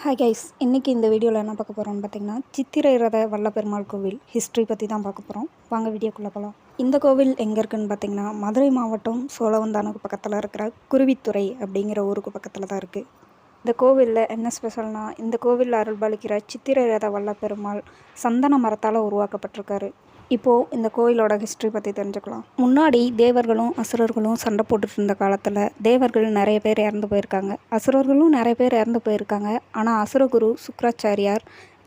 Hi guys இன்றைக்கி இந்த வீடியோவில் என்ன பார்க்க போகிறோம்னு பார்த்தீங்கன்னா சித்திரை ரத வல்லபெருமாள் கோவில் ஹிஸ்ட்ரி பற்றி தான் பார்க்க போகிறோம் வாங்க வீடியோக்குள்ளே போகலாம் இந்த கோவில் எங்கே இருக்குன்னு பார்த்தீங்கன்னா மதுரை மாவட்டம் சோழவந்தானுக்கு பக்கத்தில் இருக்கிற குருவித்துறை அப்படிங்கிற ஊருக்கு பக்கத்தில் தான் இருக்குது இந்த கோவிலில் என்ன ஸ்பெஷல்னால் இந்த கோவிலில் அருள்பாலிக்கிற சித்திரை ரத வல்லபெருமாள் சந்தன மரத்தால் உருவாக்கப்பட்டிருக்காரு. இப்போது இந்த கோயிலோட ஹிஸ்ட்ரி பற்றி தெரிஞ்சுக்கலாம். முன்னாடி தேவர்களும் அசுரர்களும் சண்டை போட்டுட்டு இருந்த காலத்தில் தேவர்கள் நிறைய பேர் இறந்து போயிருக்காங்க. அசுரர்களும் நிறைய பேர் இறந்து போயிருக்காங்க. ஆனால் அசுரகுரு சுக்ராச்சாரியார்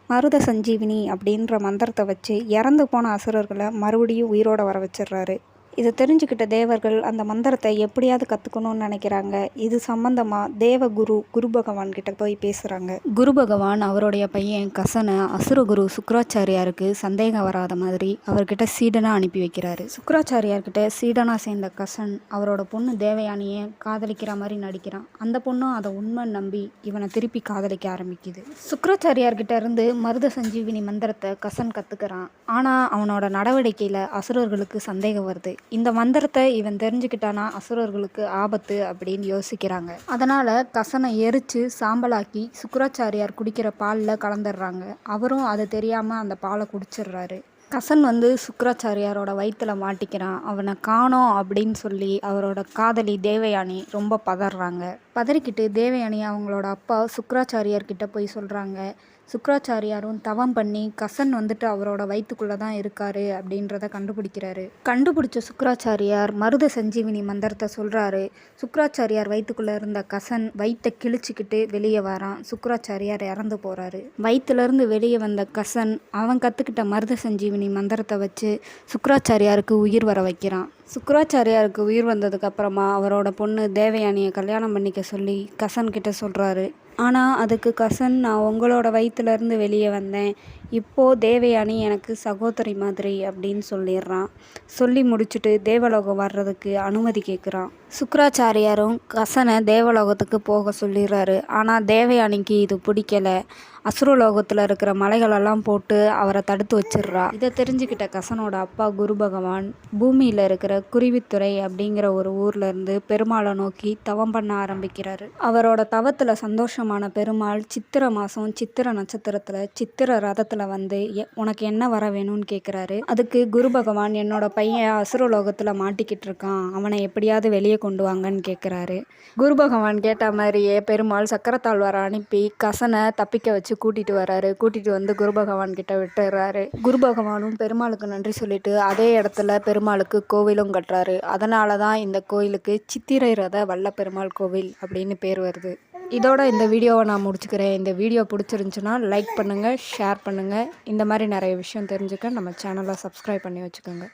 மருத சஞ்சீவினி அப்படின்ற மந்திரத்தை வச்சு இறந்து போன அசுரர்களை மறுபடியும் உயிரோட வர வச்சிடுறாரு. இதை தெரிஞ்சுக்கிட்ட தேவர்கள் அந்த மந்திரத்தை எப்படியாவது கற்றுக்கணும்னு நினைக்கிறாங்க. இது சம்மந்தமாக தேவகுரு குரு பகவான் கிட்ட போய் பேசுகிறாங்க குரு பகவான் அவருடைய பையன் கசனை அசுரகுரு சுக்கராச்சாரியாருக்கு சந்தேகம் வராத மாதிரி அவர்கிட்ட சீடனாக அனுப்பி வைக்கிறாரு. சுக்கராச்சாரியார்கிட்ட சீடனாக சேர்ந்த கசன் அவரோட பொண்ணு தேவயானியை காதலிக்கிற மாதிரி நடிக்கிறான். அந்த பொண்ணும் அதை உண்மை நம்பி இவனை திருப்பி காதலிக்க ஆரம்பிக்குது. சுக்கராச்சாரியார்கிட்ட இருந்து மருத சஞ்சீவினி மந்திரத்தை கசன் கற்றுக்கிறான் ஆனால் அவனோட நடவடிக்கையில் அசுரர்களுக்கு சந்தேகம் வருது. இந்த மந்திரத்தை இவன் தெரிஞ்சுக்கிட்டானா? அசுரர்களுக்கு ஆபத்து அப்படின்னு யோசிக்கிறாங்க. அதனால் கசனை எரித்து சாம்பலாக்கி சுக்கராச்சாரியார் குடிக்கிற பாலில் கலந்துடுறாங்க. அவரும் அது தெரியாமல் அந்த பாலை குடிச்சிடுறாரு. கசன் வந்து சுக்கராச்சாரியாரோட வயிற்றில் மாட்டிக்கிறான். அவனை காணோம் அப்படின்னு சொல்லி அவரோட காதலி தேவயானி ரொம்ப பதறாங்க. பதறிக்கிட்டு தேவயானி அவங்களோட அப்பா சுக்கராச்சாரியார்கிட்ட போய் சொல்கிறாங்க சுக்கராச்சாரியாரும் தவம் பண்ணி கசன் வந்துட்டு அவரோட வயிற்றுக்குள்ளே தான் இருக்காரு அப்படின்றத கண்டுபிடிக்கிறாரு. கண்டுபிடிச்ச சுக்கராச்சாரியார் மருத சஞ்சீவினி மந்திரத்தை சொல்கிறாரு சுக்கராச்சாரியார் வயிற்றுக்குள்ளே இருந்த கசன் வயிற்றை கிழிச்சிக்கிட்டு வெளியே வரான். சுக்கராச்சாரியார் இறந்து போகிறாரு வயிற்றுலேருந்து வெளியே வந்த கசன் அவன் கற்றுக்கிட்ட மருத சஞ்சீவினி மந்திரத்தை வச்சு சுக்கராச்சாரியாருக்கு உயிர் வர வைக்கிறான். சுக்கராச்சாரியாருக்கு உயிர் வந்ததுக்கு அப்புறமா அவரோட பொண்ணு தேவயானியை கல்யாணம் பண்ணிக்க சொல்லி கசன்கிட்ட சொல்கிறாரு ஆனால் அதுக்கு கசன் நான் உங்களோட வயிற்றுலேருந்து வெளியே வந்தேன். இப்போது தேவயானி எனக்கு சகோதரி மாதிரி அப்படின்னு சொல்லிடுறான். சொல்லி முடிச்சுட்டு தேவலோகம் வர்றதுக்கு அனுமதி கேட்குறான். சுக்கராச்சாரியாரும் கசனை தேவலோகத்துக்கு போக சொல்லிடுறாரு. ஆனால் தேவயானிக்கு இது பிடிக்கல. அசுரலோகத்தில் இருக்கிற மலைகளெல்லாம் போட்டு அவரை தடுத்து வச்சிடுறா. இதை தெரிஞ்சுக்கிட்ட கசனோட அப்பா குரு பகவான் பூமியில் இருக்கிற குருவித்துறை அப்படிங்கிற ஒரு ஊர்ல இருந்து பெருமாளை நோக்கி தவம் பண்ண ஆரம்பிக்கிறாரு. அவரோட தவத்தில் சந்தோஷமான பெருமாள் சித்திர மாதம் சித்திர நட்சத்திரத்தில் சித்திர ரதத்தில் வந்து "எ- உனக்கு என்ன வர வேணும்னு கேட்குறாரு அதுக்கு குரு பகவான் என்னோட பையன் அசுரலோகத்தில் மாட்டிக்கிட்டு இருக்கான். அவனை எப்படியாவது வெளியே கொண்டு வாங்கன்னு கேட்குறாரு குரு பகவான் கேட்ட மாதிரியே பெருமாள் சக்கரத்தாழ்வாரை அனுப்பி கசனை தப்பிக்க வச்சு கூட்டிட்டு வராரு. கூட்டிட்டு வந்து குரு பகவான் கிட்ட விட்டுறாரு. குரு பகவானும் பெருமாளுக்கு நன்றி சொல்லிட்டு அதே இடத்துல பெருமாளுக்கு கோவிலும் கட்டுறாரு. அதனால தான் இந்த கோயிலுக்கு சித்திரை ரத வல்ல பெருமாள் கோவில் அப்படின்னு பேர் வருது. இதோட இந்த வீடியோவை நான் முடிச்சுக்கிறேன். இந்த வீடியோ பிடிச்சிருந்துச்சுன்னா லைக் பண்ணுங்கள் ஷேர் பண்ணுங்கள் இந்த மாதிரி நிறைய விஷயம் தெரிஞ்சுக்க நம்ம சேனலை சப்ஸ்கிரைப் பண்ணி வச்சுக்கோங்க.